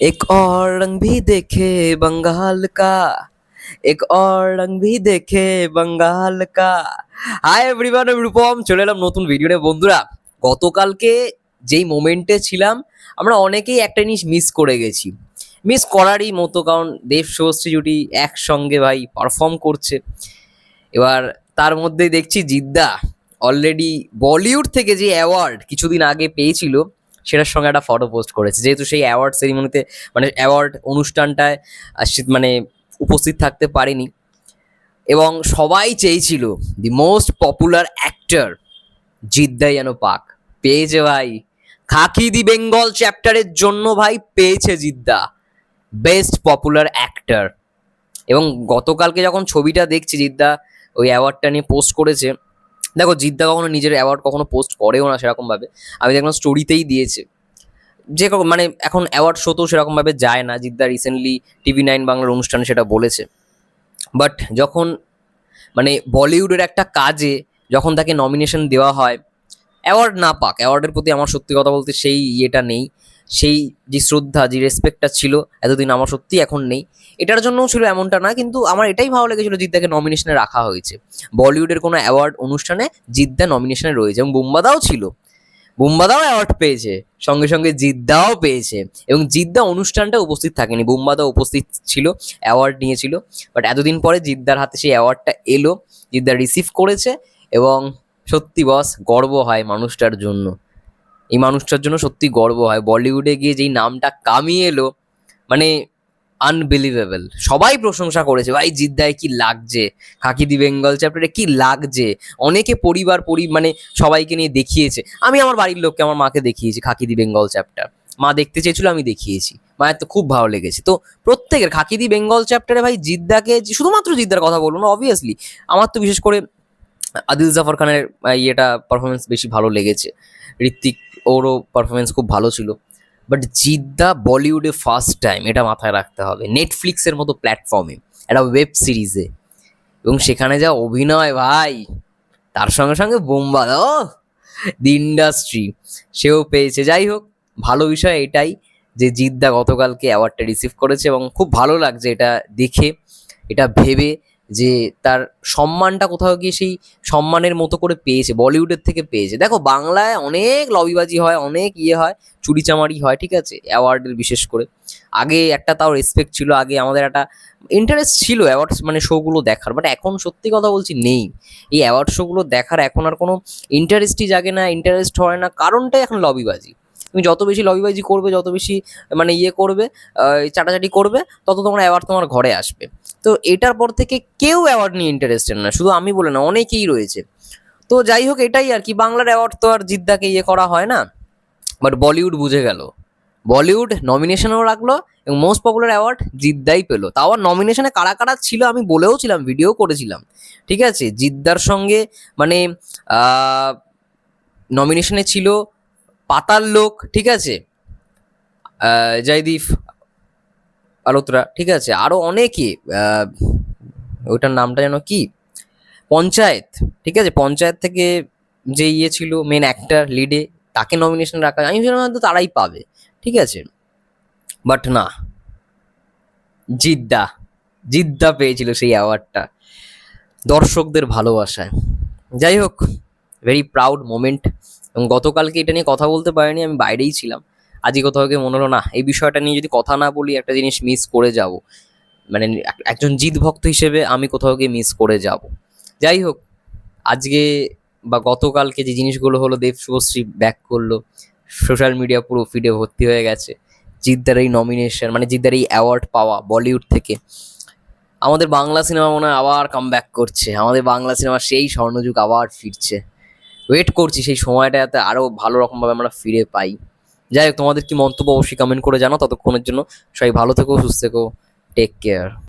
एक और रंग भी देखे बंगाल का এক और রং ভি দেখে বাঙ্গাল কা হাই এভরিওয়ান আমি রূপম চলে এলাম নতুন ভিডিও নিয়ে বন্ধুরা গতকালকে যেই মোমেন্টে ছিলাম আমরা অনেকেই একটা জিনিস মিস করে গেছি মিস করারই মতো কারণ দেব শুভশ্রী জুটি একসঙ্গে ভাই পারফর্ম করছে এবার তার মধ্যেই দেখছি জিদ্দা অলরেডি বলিউড থেকে যে অ্যাওয়ার্ড কিছুদিন আগে পেয়েছিল সেটার সঙ্গে একটা ফটো পোস্ট করেছে। যেহেতু সেই অ্যাওয়ার্ড সেরিমনিতে মানে অ্যাওয়ার্ড অনুষ্ঠানটায় মানে উপস্থিত থাকতে পারেনি। এবং সবাই চেয়েছিল দি মোস্ট পপুলার অ্যাক্টর জিদ্দাই যেন পাক। পেয়েছে ভাই। খাকি দি বেঙ্গল চ্যাপ্টারের জন্য ভাই পেয়েছে জিদ্দা। বেস্ট পপুলার অ্যাক্টর এবং গতকালকে যখন ছবিটা দেখছি, জিদ্দা ওই অ্যাওয়ার্ডটা নিয়ে পোস্ট করেছে দেখো জিদ্দা কখনো নিজের অ্যাওয়ার্ড কখনো পোস্ট করেও না সেরকমভাবে। আমি দেখলাম স্টোরিতেই দিয়েছে। যে মানে এখন অ্যাওয়ার্ড শোতেও সেরকমভাবে যায় না। জিদ্দা রিসেন্টলি টিভি নাইন বাংলার অনুষ্ঠানে সেটা বলেছে। বাট যখন মানে বলিউডের একটা কাজে যখন তাকে নমিনেশন দেওয়া হয় অ্যাওয়ার্ড না পাক অ্যাওয়ার্ডের প্রতি আমার সত্যি কথা বলতে সেই ইয়েটা নেই। সেই যে শ্রদ্ধা, যে রেসপেক্টটা ছিল এতদিন আমার সত্যি এখন নেই। এটার জন্যও ছিল এমনটা না, কিন্তু আমার এটাই ভালো লেগেছিল জিদ্দাকে নমিনেশনে রাখা হয়েছে। বলিউডের কোনো অ্যাওয়ার্ড অনুষ্ঠানে জিদ্দা নমিনেশনে রয়েছে এবং বুম্বাদাও ছিল। বুম্বাদাও অ্যাওয়ার্ড পেয়েছে, সঙ্গে সঙ্গে জিদ্দাও পেয়েছে এবং জিদ্দা অনুষ্ঠানটা উপস্থিত থাকেনি। বুম্বাদা উপস্থিত ছিল অ্যাওয়ার্ড নিয়েছিল বাট এতদিন পরে জিদ্দার হাতে সেই অ্যাওয়ার্ডটা এলো, জিদ্দা রিসিভ করেছে এবং সত্যি বস গর্ব হয় মানুষটার জন্য। এই মানুষটার জন্য সত্যি গর্ব হয়। বলিউডে গিয়ে যেই নামটা কামিয়ে এলো মানে আনবিলিভেবল সবাই প্রশংসা করেছে, ভাই, জিদ্দায় কি লাগছে? খাকি দি বেঙ্গল চ্যাপ্টারে কি লাগছে? অনেকে পরিবার, পরি মানে সবাইকে নিয়ে দেখিয়েছে। আমি আমার বাড়ির লোককে, আমার মাকে দেখিয়েছি খাকি দি বেঙ্গল চ্যাপ্টার। মা দেখতে চেয়েছিল, আমি দেখিয়েছি। মায়ের তো খুব ভালো লেগেছে। তো প্রত্যেকের, খাকি দি বেঙ্গল চ্যাপ্টারে, ভাই, জিদ্দাকে শুধুমাত্র জিদ্দার কথা বলব না অবভিয়াসলি আমার তো বিশেষ করে আদিল জাফর খানের ইয়েটা পারফরমেন্স বেশি ভালো লেগেছে। ঋত্বিক ওরও পারফরমেন্স খুব ভালো ছিল। বাট জিদ্দা বলিউডে ফার্স্ট টাইম এটা মাথায় রাখতে হবে। নেটফ্লিক্সের মতো প্ল্যাটফর্মে একটা ওয়েব সিরিজে এবং সেখানে যা অভিনয়, ভাই, তার সঙ্গে সঙ্গে বোম্বা ও দি ইন্ডাস্ট্রি সেও পেয়েছে। যাই হোক, ভালো বিষয় এটাই যে জিদ্দা গতকালকে অ্যাওয়ার্ডটা রিসিভ করেছে এবং খুব ভালো লাগছে এটা দেখে, এটা ভেবে। যে তার সম্মানটা কোথাও গিয়ে সেই সম্মানের মতো করে পেয়েছে, বলিউডের থেকে পেয়েছে। দেখো, বাংলায় অনেক লবিবাজি হয়, অনেক ইয়ে হয়, চুরিচামারি হয়, ঠিক আছে, অ্যাওয়ার্ডের বিশেষ করে। আগে একটা তাও রেসপেক্ট ছিল, আগে আমাদের একটা ইন্টারেস্ট ছিল অ্যাওয়ার্ডস মানে শোগুলো দেখার বাট এখন সত্যি কথা বলছি নেই। এই অ্যাওয়ার্ড শোগুলো দেখার এখন আর কোনো ইন্টারেস্টই জাগে না ইন্টারেস্ট হয় না, কারণটাই এখন লবিবাজি। তুমি যত বেশি লবিবাজি করবে, যত বেশি মানে ইয়ে করবে চাটাচাটি করবে, তত তোমার অ্যাওয়ার্ড তোমার ঘরে আসবে। তো এটার পর থেকে কেউ অ্যাওয়ার্ড নিয়ে ইন্টারেস্টেড না, শুধু আমি বলে না, অনেকেই রয়েছে। তো যাই হোক, এটাই আর কি, বাংলার অ্যাওয়ার্ড তো আর জিদ্দাকে ইয়ে করা হয় না। বাট বলিউড বুঝে গেল। বলিউড নমিনেশনও রাখল এবং মোস্ট পপুলার অ্যাওয়ার্ড জিদ্দাই পেল। তাও আর নমিনেশনে কারা কারা ছিল আমি বলেও ছিলাম ভিডিও করেছিলাম। ঠিক আছে? জিদ্দার সঙ্গে মানে নমিনেশনে ছিল পাতাল লোক, ঠিক আছে? জয়দীপ আলোত্রা, ঠিক আছে? আরও অনেকে ওইটার নামটা যেন কি? পঞ্চায়েত, ঠিক আছে? পঞ্চায়েত থেকে যে ইয়ে ছিল মেন অ্যাক্টার লিডে তাকে নমিনেশন রাখা আমি ভেবেছিলাম হয়তো তারাই পাবে, ঠিক আছে? বাট না। জিদ্দা জিদ্দা পেয়েছিল সেই অ্যাওয়ার্ডটা দর্শকদের ভালোবাসায়। যাই হোক ভেরি প্রাউড মোমেন্ট এবং গতকালকে এটা নিয়ে কথা বলতে পারিনি, আমি বাইরেই ছিলাম। আজকে কোথাও গিয়ে মনে হলো, না, এই বিষয়টা নিয়ে যদি কথা না বলি, একটা জিনিস মিস করে যাব। মানে এক- একজন জিদ ভক্ত হিসেবে আমি কোথাও গিয়ে মিস করে যাব। যাই হোক, আজকে বা গতকালকে যে জিনিসগুলো হলো, দেব শুভশ্রী ব্যাক করল। সোশ্যাল মিডিয়া পুরো ফিডে ভর্তি হয়ে গেছে। জিদ্দার এই নমিনেশন মানে জিদ্দার এই অ্যাওয়ার্ড পাওয়া বলিউড থেকে। আমাদের বাংলা সিনেমা মনে হয় আবার কাম ব্যাক করছে। আমাদের বাংলা সিনেমা সেই স্বর্ণযুগ আবার ফিরছে। ওয়েট করছি সেই সময়টা যাতে আরও ভালো রকমভাবে আমরা ফিরে পাই। যাই হোক, তোমাদের কি মন্তব্য অবশ্যই কমেন্ট করে জানো ততক্ষণের জন্য সবাই ভালো থেকো, সুস্থ থেকো টেক কেয়ার